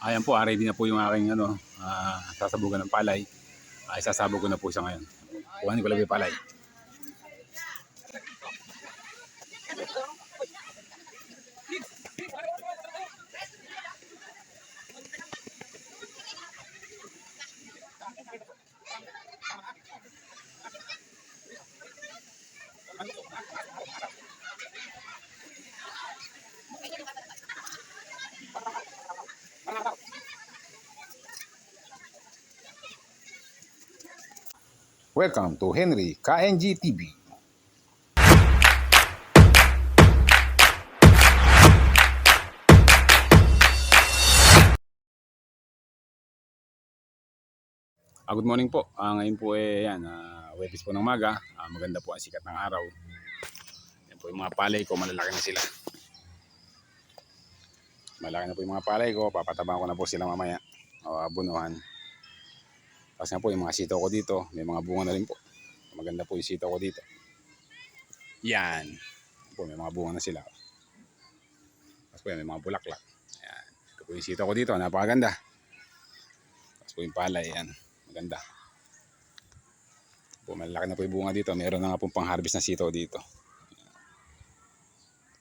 Ayan po, ah, ready na po yung aking ano, ah, sasabugan ng palay. Ay, sasabog ko na po siya ngayon. Kuhanin ko lang yung palay. Welcome to Henry KNG TV. Ah, good morning po. Ah, ngayon po eh, yan, ah, Webis po ng maga. Ah, maganda po ang sikat ng araw. Yan po yung mga palay ko, malalaki na sila. Malaki na po yung mga palay ko, papatabang ko na po sila mamaya. O, abunuhan. Tapos po yung mga sitaw ko dito, may mga bunga na rin po. Maganda po yung sitaw ko dito. Yan. Po, may mga bunga na sila. Tapos po yan, may mga bulaklak. Yan. Ito po yung sitaw ko dito, napakaganda. Tapos po yung palay, yan. Maganda. Po, malaki na po yung bunga dito. Meron na nga pong pang-harvest na sitaw dito.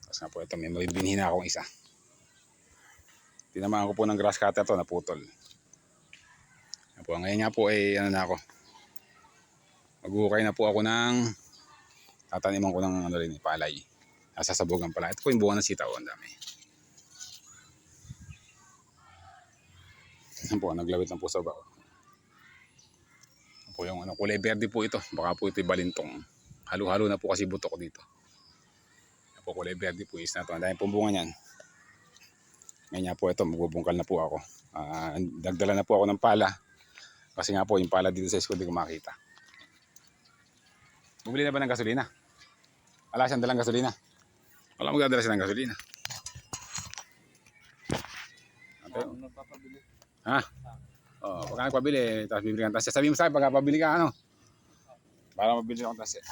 Tapos nga po ito, may binhi na akong isa. Tinamaan ko po ng grass cutter to, naputol. Po, ngayon nga po ay ano na ako. Maghuhukay na po ako ng tataniman ko ng ano rin, eh, palay. Nasasabugan pala. Ito po yung bunga ng sitaw, ang dami. Yan po, naglawit lang po sa bao. Yan po yung ano, kulay verde po ito. Baka po ito balintong. Halo-halo na po kasi buto ko dito. Yan po, kulay verde po is na ito. Ang dami pong bunga niyan. Ngayon nga po ito, magbubungkal na po ako. Ah, dagdala na po ako ng pala. Kasi nga po, yung pala dito sa school, di ko makita. Bumili na ba ng gasolina? Wala siyang dalang gasolina. Wala magdadala siya ng gasolina. Ate, nagpapabili. ha? Oh, pagka nagpabili, tapos bibili ka ng tasya. Sabi mo sa akin, pagka pabili ka, ano? Para mabili akong tasya.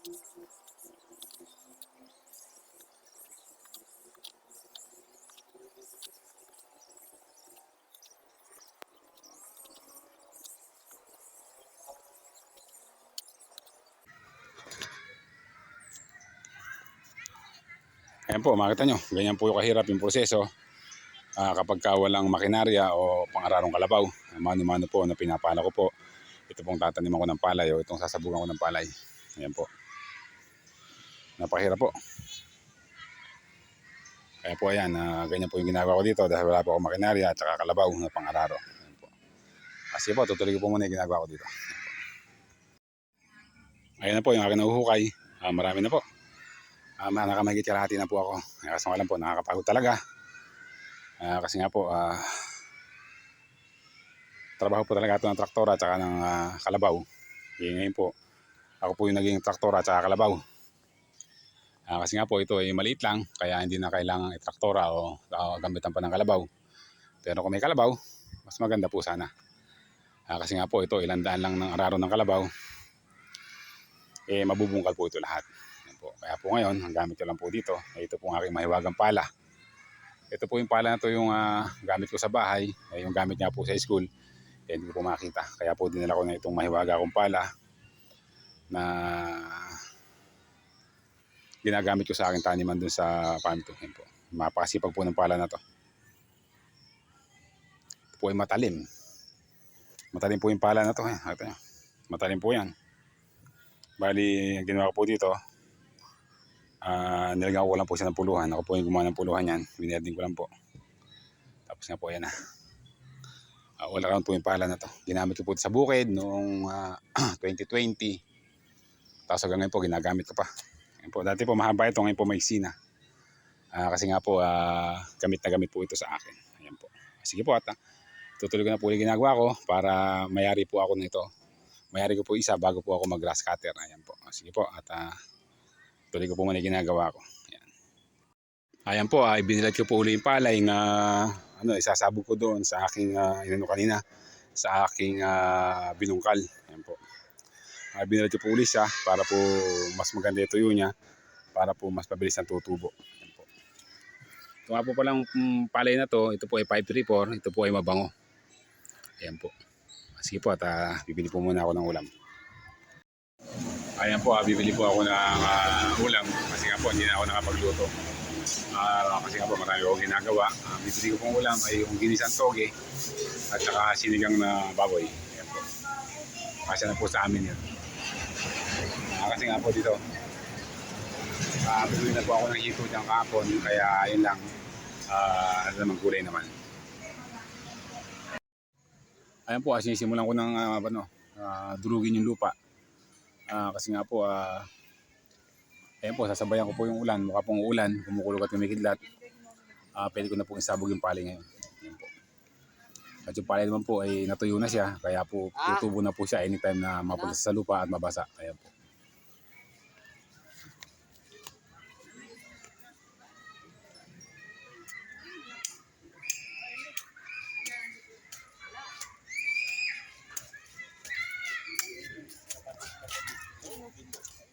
Ayan po, makita nyo. Ganyan po yung kahirap yung proseso. Ah, kapag ka walang makinarya o pang-ararong kalabaw, mano-mano po na pinapala ko po. Ito pong tataniman ko ng palay o itong sasabugan ko ng palay. Ayan po. Napakahirap po. Kaya po ayan, ah, ganyan po yung ginagawa ko dito dahil wala po akong makinarya at saka kalabaw na pang-araro. Ayan. Kasi po, tutuloy ko po muna yung ginagawa ko dito. Ayan na po yung aking nahuhukay. Ah, marami na po. Ah, uh, nakamagit kalahati na po ako. Uh, kasi lang po, nakakapagod talaga. Ah, kasi nga po, ah, trabaho po talaga ito ng traktora at saka ng ah, kalabaw. E, ngayon po, ako po yung naging traktora at saka kalabaw. Ah, kasi nga po, ito ay maliit lang, kaya hindi na kailangan itraktora o uh, gamitan pa ng kalabaw. Pero kung may kalabaw, mas maganda po sana. Ah, kasi nga po, ito ilandaan lang ng araro ng kalabaw. Eh, mabubungkal po ito lahat po. Kaya po ngayon, ang gamit ko lang po dito, ay ito po ang aking mahiwagang pala. Ito po yung pala na to yung ah, gamit ko sa bahay, ay yung gamit niya po sa school. Eh, hindi ko po makita. Kaya po dinala ko na itong mahiwaga kong pala na ginagamit ko sa aking taniman dun sa farm. Yan po. Mapakasipag po ng pala na to. Ito po ay matalim. Matalim po yung pala na to. Ito, matalim po yan. Bali, ang ginawa ko po dito, Ah, nilagyan ko lang po siya ng puluhan. Ako po yung gumawa ng puluhan yan. Binerding ko lang po. Tapos nga po, ayan na. Uh, all around po yung pala na to. Ginamit ko po sa bukid noong ah, 2020. Tapos hanggang ngayon po, ginagamit ko pa. Ayan po, dati po mahaba ito, ngayon po maiksi na. Ah, kasi nga po, ah, gamit na gamit po ito sa akin. Ayan po. Sige po, at ah, tutuloy ko na po yung ginagawa ko para mayari po ako nito. Mayari ko po isa bago po ako mag-grass cutter. Ayan po. Sige po, at ah, tuloy ko po muna yung ginagawa ko. Ayan. Ayan po, ay binilat ko po uli yung palay na ano, isasabog ko doon sa aking uh, inano kanina sa aking ah, binungkal. Ayan po. Uh, binilat ko po uli siya para po mas maganda yung tuyo niya para po mas mabilis ang tutubo. Ayan po. Ito nga po palang mm, palay na to, ito po ay 534, ito po ay mabango. Ayan po. Sige po at ah, bibili po muna ako ng ulam. Ayan po, ah, bibili po ako ng ah, ulam kasi nga po hindi na ako nakapagluto. Ah, kasi nga po marami akong ginagawa. Ah, bibili ko pong ulam ay yung ginisang toge at saka sinigang na baboy. Ayan po. Kasi na po sa amin yun. Ah, kasi nga po dito, ah, bibili na po ako ng hito dyan kahapon kaya yun lang. Ah, naman gulay naman. Ayan po, ah, sinisimulan ko ng ah, ano, ah, durugin yung lupa. Ah, kasi nga po, ah, ayan po, sasabayan ko po yung ulan. Mukha pong ulan, kumukulog at kumikidlat. Ah, pwede ko na pong isabog yung pali ngayon. Ayan po. At yung pali naman po ay natuyo na siya, kaya po tutubo na po siya anytime na mapunta sa lupa at mabasa. Ayan po.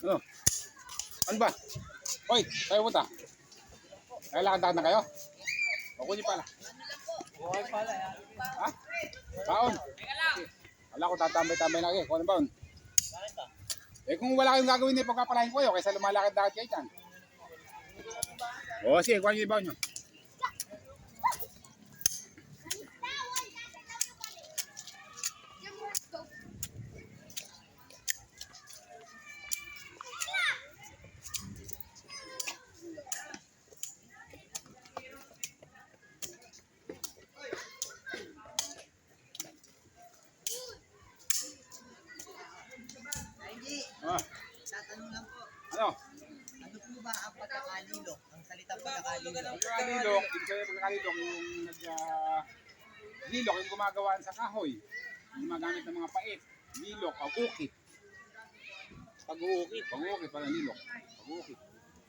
Ano? Ano ba? Hoy, kayo punta. Kailangan na kayo? O kunin pala. Ha? Baon. Wala ko tatambay-tambay na kayo. Kung ano baon? Eh kung wala kayong gagawin na pagpapalahin ko kayo, kaysa lumalakad dagat kayo dyan. O sige, kuha nyo yung baon nyo. Tatanong lang po, ano? ano po ba ang pagkakalilok? Ang salitang pagkakalilok? Pagkalilok, ibig sabihin pagkalilok, yung nag... ah, lilok, yung gumagawa sa kahoy. Yung gumagamit ng mga pait. Lilok, o ukit. Pag-uukit. Pag-ukit, parang lilok. Pag-ukit.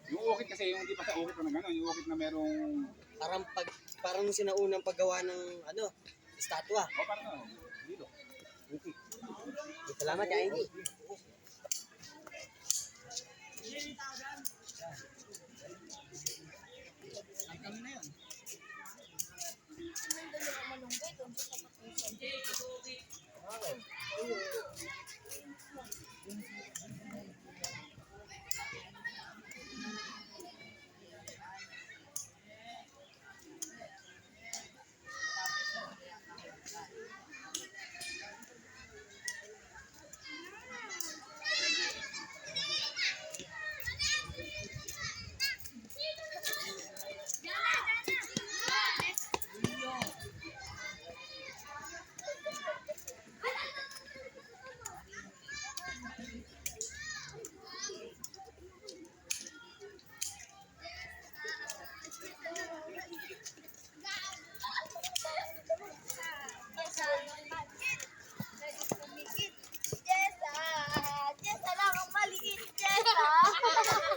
Yung ukit kasi, yung hindi pa sa ukit na gano'n, yung ukit na merong... Parang pag parang sinaunang paggawa ng ano, estatwa. O, parang ano, lilok. Ukit. Salamat Andy.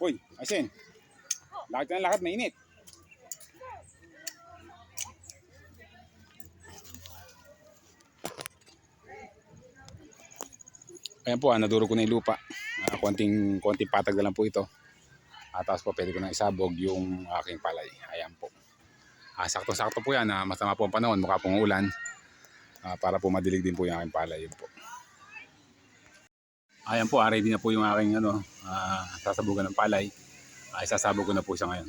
Uy, Asen. Lakad ka ng lakad, mainit. Ayan po, ah, naduro ko na yung lupa. Ah, konting, konting patag na lang po ito. At tapos po, pwede ko na isabog yung aking palay. Ayan po. Ah, sakto-sakto po yan. Ah, masama po ang panahon, mukha pong ulan. Ah, para po madilig din po yung aking palay. Yun po. Ayan po, ah, ready na po yung aking ano, ah, sasabugan ng palay. Ay, sasabog ko na po siya ngayon.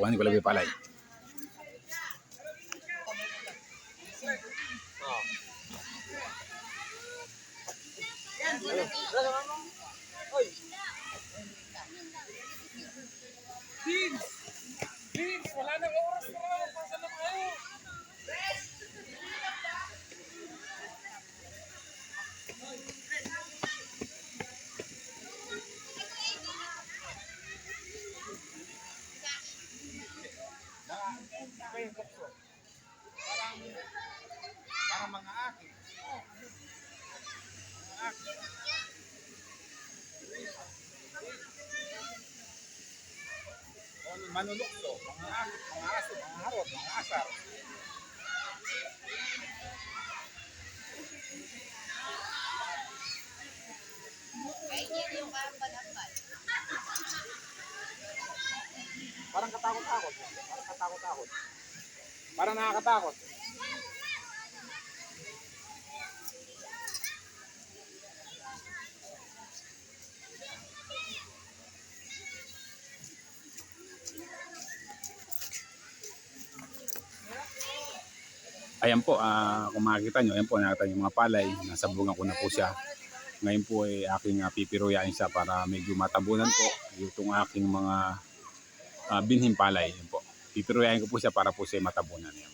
Kuhanin ko lang yung palay. Manulukso, mga akit, mga aso, mga harot, mga asar. Parang katakot-takot. Parang katakot-takot. Parang nakakatakot. Ayan po, ah, kung makikita nyo, ayan po, nakita nyo yung mga palay, nasabungan ko na po siya. Ngayon po ay aking uh, pipiruyain siya para medyo matabunan po itong aking mga ah, binhing palay. Ayan po. Pipiruyain ko po siya para po siya matabunan. Ayan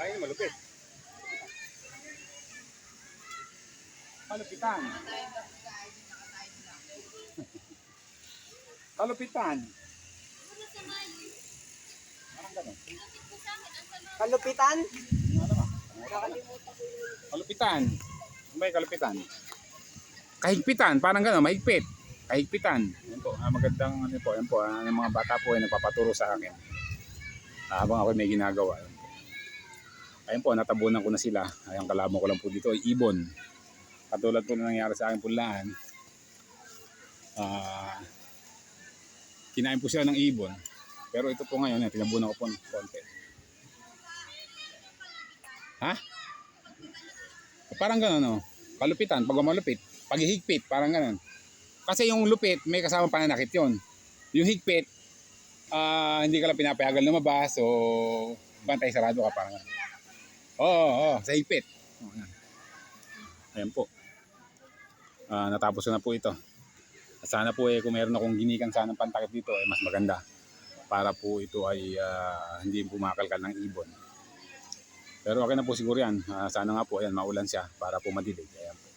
Ay, malupit. Malupitan. Kalupitan. Parang ganun. Kalupitan? Kalupitan. Ano ba yung kalupitan? Kahigpitan, parang gano'n, mahigpit. Kahigpitan. Yan po, ah, magandang ano po, yan po, ah, yung mga bata po ay nagpapaturo sa akin. Ah, habang ako may ginagawa. Yan. Ayun po, natabunan ko na sila. Ayun, kalaban ko lang po dito ay ibon. Katulad po na nangyari sa aking pulaan. Ah, kinain po sila ng ibon. Pero ito po ngayon, eh, tinabunan ko po ng konti. Ha? Parang gano'n, no? Kalupitan, pag malupit. Pag higpit, parang gano'n. Kasi yung lupit, may kasama pananakit yon. Yung higpit, ah hindi ka lang pinapayagan lumabas o bantay sarado ka parang gano'n. Oo, oo, sa yan. Ayan po. Ah, natapos na po ito. At sana po eh, kung meron akong ginikan sana pantakip dito, eh, mas maganda. para po ito ay ah, hindi pumakalkal ng ibon. Pero okay na po siguro yan. Ah, sana nga po, ayan, maulan siya para po madilig. Ayan po.